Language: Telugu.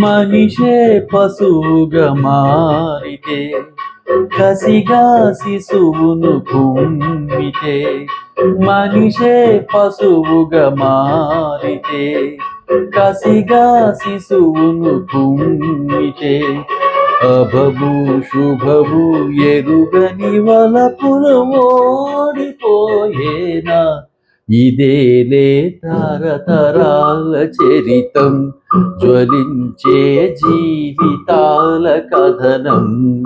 మనిషే పశువుగా మారితే కసిగా శిశువును కుమ్మితే మనిషే పశువుగా మారితే కసిగా శిశువును కుమ్మితే అభవు శుభవు ఎరుగని వలపుల ఓడిపోయేనా? ఇదేలే తరతరాల చరితం జ్వలించే జీవితాల కథనం.